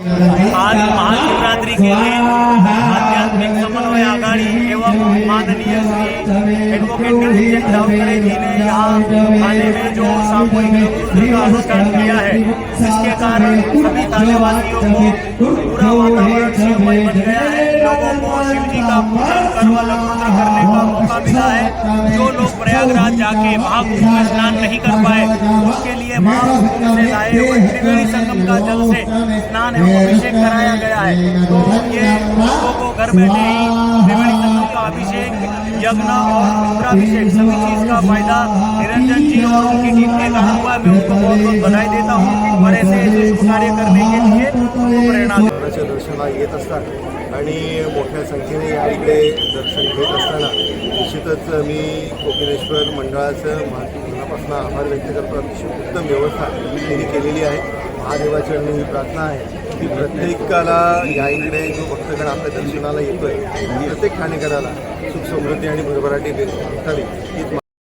आज महाशिवरात्रि के दिन आध्यात्मिक समन्वय आघाड़ी एवं माननीय एडवोकेट जी ने यहाँ में जो सामूहिक किया है कारण सभी को पूरा वातावरण बन गया है। लोगों को शिव जी का पूजन करवल रुद्र करने का मौका मिला है। जो लोग प्रयागराज जाके महाकुंभ स्नान नहीं कर पाए त्रिवेणी संगम का जल से स्नान एवं अभिषेक कराया गया है। तो ये लोगों को घर बैठे ही त्रिवेणी संगम का अभिषेक यज्ञ और रुद्राभिषेक सभी चीज का फायदा निरंजन जी और उनकी टीम के कारण हुआ मैं उनको बहुत बहुत बधाई देता हूँ और ऐसे शुभ कार्य करने के लिए प्रेरणा दर्शनाला येत असतात आणि मोठ्या संख्येने या इकडे दर्शन घेत असताना निश्चितच मी कोपिनेश्वर मंडळाचं मा- मनापासून आभार व्यक्त करतो. अतिशय उत्तम व्यवस्था त्यांनी केलेली आहे. महादेवाचरणी ही प्रार्थना आहे. की प्रत्येकाला या इकडे जो भक्तगण आपल्या दर्शनाला येतोय प्रत्येक ठाणेकराला सुख समृद्धी आणि भरभराटी भेटावी हीच